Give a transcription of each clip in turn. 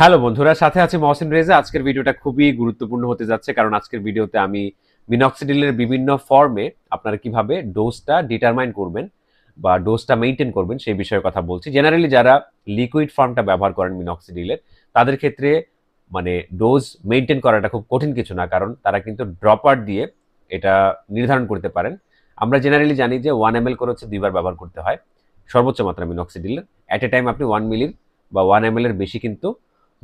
Hello বন্ধুরা, সাথে আছে মহসিন রেজা। আজকের ভিডিওটা খুবই গুরুত্বপূর্ণ হতে যাচ্ছে, কারণ আজকের ভিডিওতে আমি মিনক্সিডিলের বিভিন্ন ফর্মে আপনারা কীভাবে ডোজটা ডিটারমাইন করবেন বা ডোজটা মেনটেন করবেন সেই বিষয়ে কথা বলছি। জেনারেলি যারা লিকুইড ফর্মটা ব্যবহার করেন মিনক্সিডিলের তাদের ক্ষেত্রে মানে ডোজ মেনটেন করাটা খুব কঠিন কিছু না, কারণ তারা কিন্তু ড্রপার দিয়ে এটা নির্ধারণ করতে পারেন। আমরা জেনারেলি জানি যে ওয়ান এম করে হচ্ছে দুইবার ব্যবহার করতে হয় সর্বোচ্চ মাত্রা মিনক্সিডিলের অ্যাট এ টাইম আপনি ওয়ান মিলির বা ওয়ান এম এর বেশি কিন্তু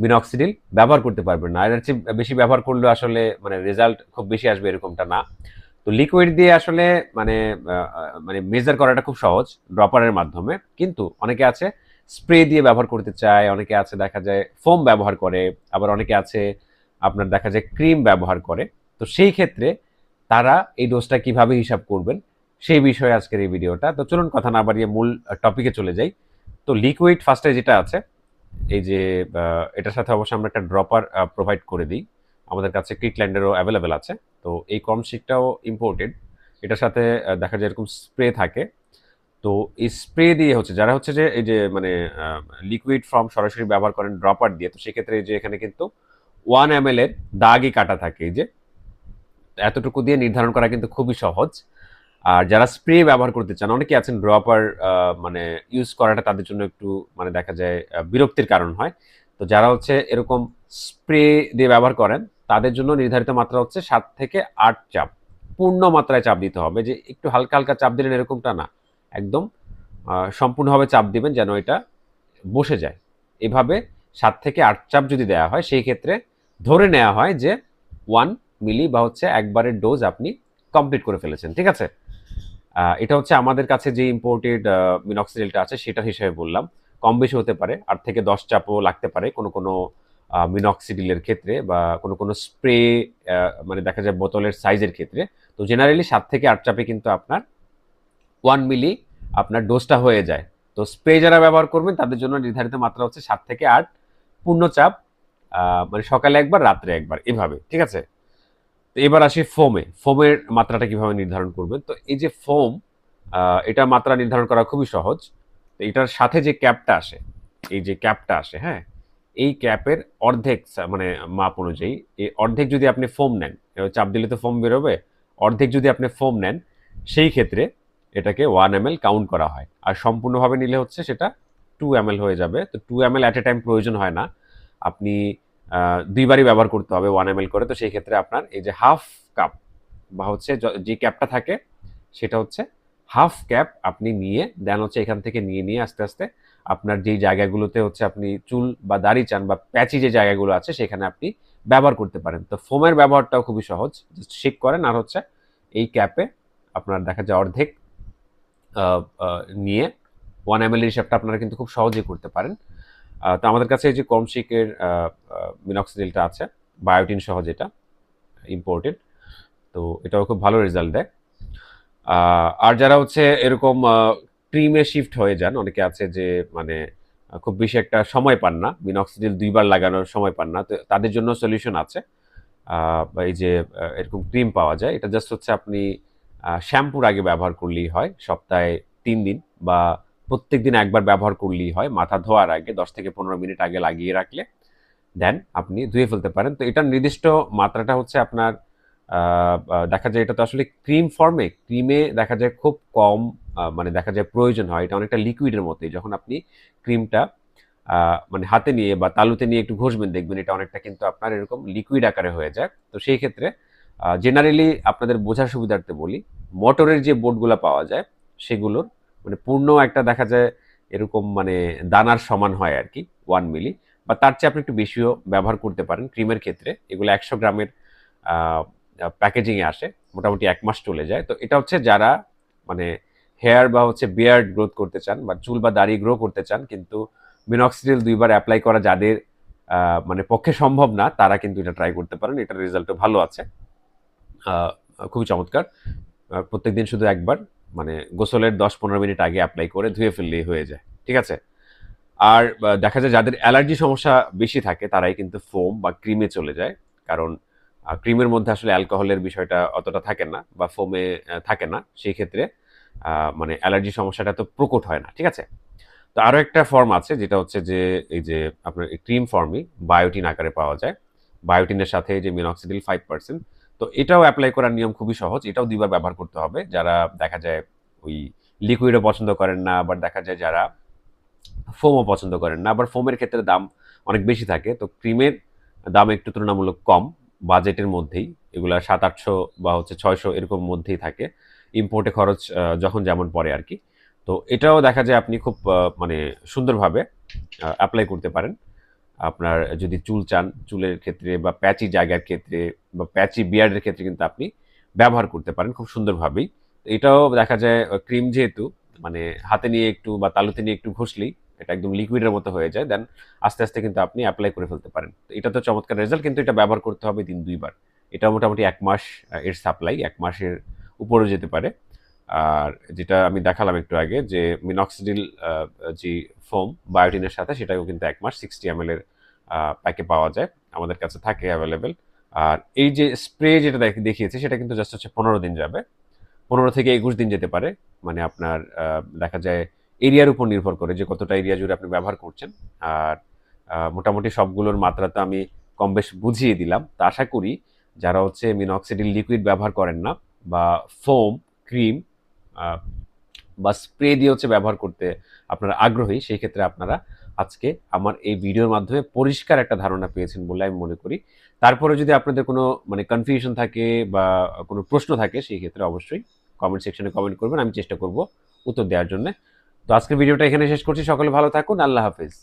মিনক্সিডিল ব্যবহার করতে পারবেন না। এর চেয়ে বেশি ব্যবহার করলে আসলে মানে রেজাল্ট খুব বেশি আসবে এরকমটা না। তো লিকুইড দিয়ে আসলে মানে মানে মেজার করাটা খুব সহজ ড্রপারের মাধ্যমে। কিন্তু অনেকে আছে স্প্রে দিয়ে ব্যবহার করতে চায়, অনেকে আছে দেখা যায় ফোম ব্যবহার করে, আবার অনেকে আছে আপনার দেখা যায় ক্রিম ব্যবহার করে। তো সেই ক্ষেত্রে তারা এই ডোজটা কীভাবে হিসাব করবেন সেই বিষয়ে আজকের এই ভিডিওটা তো চলুন কথা না বাড়িয়ে মূল টপিকে চলে যাই। তো লিকুইড ফার্স্টে যেটা আছে এই যে এটার সাথে অবশ্যই আমরা একটা ড্রপার প্রোভাইড করে দিই। আমাদের কাছে ক্রিকল্যান্ডেরও অ্যাভেলেবেল আছে। তো এই কমশিকটাও ইম্পোর্টেড এটার সাথে দেখা যায় এরকম স্প্রে থাকে। তো এই স্প্রে দিয়ে হচ্ছে, যারা হচ্ছে যে, এই যে মানে লিকুইড ফর্ম সরাসরি ব্যবহার করেন ড্রপার দিয়ে, তো সেক্ষেত্রে এই যে, এখানে কিন্তু ওয়ান এম এল এর দাগই কাটা থাকে। এই যে, এতটুকু দিয়ে নির্ধারণ করা কিন্তু খুবই সহজ। আর যারা স্প্রে ব্যবহার করতে চান অনেকে আছেন ড্রপার মানে ইউজ করাটা তাদের জন্য একটু মানে দেখা যায় বিরক্তির কারণ হয়। তো যারা হচ্ছে এরকম স্প্রে দিয়ে ব্যবহার করেন, তাদের জন্য নির্ধারিত মাত্রা হচ্ছে সাত থেকে আট চাপ। পূর্ণ মাত্রায় চাপ দিতে হবে যে একটু হালকা হালকা চাপ দিলেন এরকমটা না। একদম সম্পূর্ণভাবে চাপ দিবেন যেন এটা বসে যায়। এভাবে সাত থেকে আট চাপ যদি দেওয়া হয়, সেই ক্ষেত্রে ধরে নেওয়া হয় যে ওয়ান মিলি বা হচ্ছে একবারের ডোজ আপনি কমপ্লিট করে ফেলেছেন। ঠিক আছে? এটা হচ্ছে আমাদের কাছে যে ইম্পোর্টেড মিনক্সিডিলটা আছে সেটার হিসেবে বললাম। কম বেশি হতে পারে, আট থেকে দশ চাপও লাগতে পারে কোনো কোনো মিনক্সিডিলের ক্ষেত্রে বা কোনো কোনো স্প্রে মানে দেখা যায় বোতলের সাইজের ক্ষেত্রে। তো জেনারেলি সাত থেকে আট চাপে কিন্তু আপনার ওয়ান মিলি আপনার ডোজটা হয়ে যায়। তো স্প্রে যারা ব্যবহার করবেন, তাদের জন্য নির্ধারিত মাত্রা হচ্ছে সাত থেকে আট পূর্ণ চাপ মানে সকালে একবার, রাত্রে একবার, এভাবে, ঠিক আছে? তো এবার আসি ফোমে। ফোমের মাত্রাটা কীভাবে নির্ধারণ করবেন? তো এই যে ফোম এটা মাত্রা নির্ধারণ করা খুবই সহজ। তো এটার সাথে যে ক্যাপটা আসে, এই যে ক্যাপটা আসে হ্যাঁ এই ক্যাপের অর্ধেক মানে মাপ অনুযায়ী, এই অর্ধেক যদি আপনি ফোম নেন চাপ দিলে তো ফোম বেরোবে, অর্ধেক যদি আপনি ফোম নেন, সেই ক্ষেত্রে এটাকে ওয়ান এম কাউন্ট করা হয়। আর সম্পূর্ণভাবে নিলে হচ্ছে সেটা টু এম হয়ে যাবে। তো two M L at a time প্রয়োজন হয় না। আপনি দুইবারই ব্যবহার করতে হবে ওয়ান এম করে। তো সেই ক্ষেত্রে আপনার এই যে হাফ কাপ বা হচ্ছে যে ক্যাপটা থাকে, সেটা হচ্ছে হাফ ক্যাপ আপনি নিয়ে দেন হচ্ছে এখান থেকে নিয়ে নিয়ে আস্তে আস্তে আপনার যেই জায়গাগুলোতে হচ্ছে আপনি চুল বা দাড়ি চান বা প্যাচি যে জায়গাগুলো আছে, সেখানে আপনি ব্যবহার করতে পারেন। তো ফোমের ব্যবহারটাও খুবই সহজ। জাস্ট শিক করেন আর হচ্ছে এই ক্যাপে আপনার দেখা যায় অর্ধেক নিয়ে ওয়ান এম এল হিসাবটা আপনারা কিন্তু খুব সহজেই করতে পারেন। তো আমাদের কাছে এই যে কমশিকের মিনক্সিডিলটা আছে বায়োটিন সহ যেটা ইম্পোর্টেড তো এটাও খুব ভালো রেজাল্ট দেয়। আর যারা হচ্ছে এরকম ক্রিমে শিফট হয়ে যান, অনেকে আছে যে মানে খুব বেশি একটা সময় পান না মিনক্সিডিল দুইবার লাগানোর সময় পান না, তো তাদের জন্য সলিউশন আছে। বা এই যে এরকম ক্রিম পাওয়া যায়, এটা জাস্ট হচ্ছে আপনি শ্যাম্পুর আগে ব্যবহার করলেই হয়, সপ্তাহে তিন দিন বা প্রত্যেক দিন একবার ব্যবহার করলেই হয়। মাথা ধোয়ার আগে দশ থেকে পনেরো মিনিট আগে লাগিয়ে রাখলে দেন আপনি ধুয়ে ফেলতে পারেন। তো এটার নির্দিষ্ট মাত্রাটা হচ্ছে আপনার দেখা যায় এটা তো আসলে ক্রিম ফর্মে, ক্রিমে দেখা যায় খুব কম মানে দেখা যায় প্রয়োজন হয়। এটা অনেকটা লিকুইডের মতোই। যখন আপনি ক্রিমটা মানে হাতে নিয়ে বা তালুতে নিয়ে একটু ঘষবেন, দেখবেন এটা অনেকটা কিন্তু আপনার এরকম লিকুইড আকারে হয়ে যায়। তো সেই ক্ষেত্রে জেনারেলি আপনাদের বোঝার সুবিধার্থে বলি, মোটরের যে বোর্ডগুলো পাওয়া যায়, সেগুলোর মানে পূর্ণ একটা দেখা যায় এরকম মানে দানার সমান হয় আর কি ওয়ান মিলি বা তার চেয়ে আপনি একটু বেশিও ব্যবহার করতে পারেন ক্রিমের ক্ষেত্রে। এগুলো একশো গ্রামের প্যাকেজিংয়ে আসে, মোটামুটি এক মাস চলে যায়। তো এটা হচ্ছে যারা মানে হেয়ার বা হচ্ছে বিয়ার্ড গ্রোথ করতে চান বা চুল বা দাড়ি গ্রো করতে চান, কিন্তু মিনক্সিডিল দুইবার অ্যাপ্লাই করা যাদের মানে পক্ষে সম্ভব না, তারা কিন্তু এটা ট্রাই করতে পারেন। এটার রেজাল্টও ভালো আছে। খুবই চমৎকার। প্রত্যেকদিন শুধু একবার মানে গোসলের দশ পনেরো মিনিট আগে অ্যাপ্লাই করে ধুয়ে ফেললেই হয়ে যায়, ঠিক আছে? আর দেখা যায় যাদের অ্যালার্জি সমস্যা বেশি থাকে, তারাই কিন্তু ফোম বা ক্রিমে চলে যায়। কারণ ক্রিমের মধ্যে আসলে অ্যালকোহলের বিষয়টা অতটা থাকে না বা ফোমে থাকে না। সেই ক্ষেত্রে মানে অ্যালার্জি সমস্যাটা তো প্রকট হয় না, ঠিক আছে? তো আরও একটা ফর্ম আছে, যেটা হচ্ছে যে, এই যে আপনার ক্রিম ফর্মই বায়োটিন আকারে পাওয়া যায়। বায়োটিনের সাথে যে মিনক্সিডিল ফাইভ পার্সেন্ট তো এটাও অ্যাপ্লাই করার নিয়ম খুবই সহজ, এটাও দুইবার ব্যবহার করতে হবে। যারা দেখা যায় ওই লিকুইডও পছন্দ করেন না, আবার দেখা যায় যারা ফোমও পছন্দ করেন না, আবার ফোমের ক্ষেত্রে দাম অনেক বেশি থাকে। তো ক্রিমের দাম একটু তুলনামূলক কম বাজেটের মধ্যেই। এগুলা সাত, আটশো বা হচ্ছে ছয়শো এরকম মধ্যেই থাকে। ইম্পোর্টে খরচ যখন যেমন পড়ে আর কি। তো এটাও দেখা যায় আপনি খুব মানে সুন্দরভাবে অ্যাপ্লাই করতে পারেন। আপনার যদি চুল চান, চুলের ক্ষেত্রে বা প্যাচি জায়গার ক্ষেত্রে বা প্যাচি বিয়ার্ডের ক্ষেত্রে কিন্তু আপনি ব্যবহার করতে পারেন খুব সুন্দরভাবেই। এটাও দেখা যায় ক্রিম যেহেতু মানে হাতে নিয়ে একটু বা তালুতে নিয়ে একটু ঘষলেই এটা একদম লিকুইডের মতো হয়ে যায় দেন আস্তে আস্তে কিন্তু আপনি অ্যাপ্লাই করে ফেলতে পারেন। তো এটা তো চমৎকার রেজাল্ট কিন্তু এটা ব্যবহার করতে হবে দিন দুইবার। এটা মোটামুটি এক মাস এর সাপ্লাই এক মাসের উপরে যেতে পারে। আর যেটা আমি দেখালাম একটু আগে যে মিনক্সিডিল যে ফোম বায়োটিনের সাথে সেটাও কিন্তু এক মাস সিক্সটি এম এর প্যাকে পাওয়া যায়, আমাদের কাছে থাকে অ্যাভেলেবেল আর এই যে স্প্রে যেটা দেখ- দেখিয়েছে সেটা কিন্তু জাস্ট হচ্ছে পনেরো দিন যাবে। পনেরো থেকে একুশ দিন যেতে পারে মানে আপনার দেখা যায় এরিয়ার উপর নির্ভর করে যে কতটা এরিয়া জুড়ে আপনি ব্যবহার করছেন। আর মোটামুটি সবগুলোর মাত্রা তো আমি কম বেশ বুঝিয়ে দিলাম। তা আশা করি যারা হচ্ছে মিনক্সিডিল লিকুইড ব্যবহার করেন না বা ফোম ক্রিম বা স্প্রে দিয়ে হচ্ছে ব্যবহার করতে আপনারা আগ্রহী, সেই ক্ষেত্রে আপনারা আজকে আমার এই ভিডিওর মাধ্যমে পরিষ্কার একটা ধারণা পেয়েছেন বলে আমি মনে করি। তারপরে যদি আপনাদের কোনো মানে কনফিউশন থাকে বা কোনো প্রশ্ন থাকে, সেই ক্ষেত্রে অবশ্যই কমেন্ট সেকশনে কমেন্ট করবেন, আমি চেষ্টা করব উত্তর দেওয়ার জন্য। তো আজকের ভিডিওটা এখানে শেষ করছি, সকলে ভালো থাকুন, আল্লাহ হাফেজ।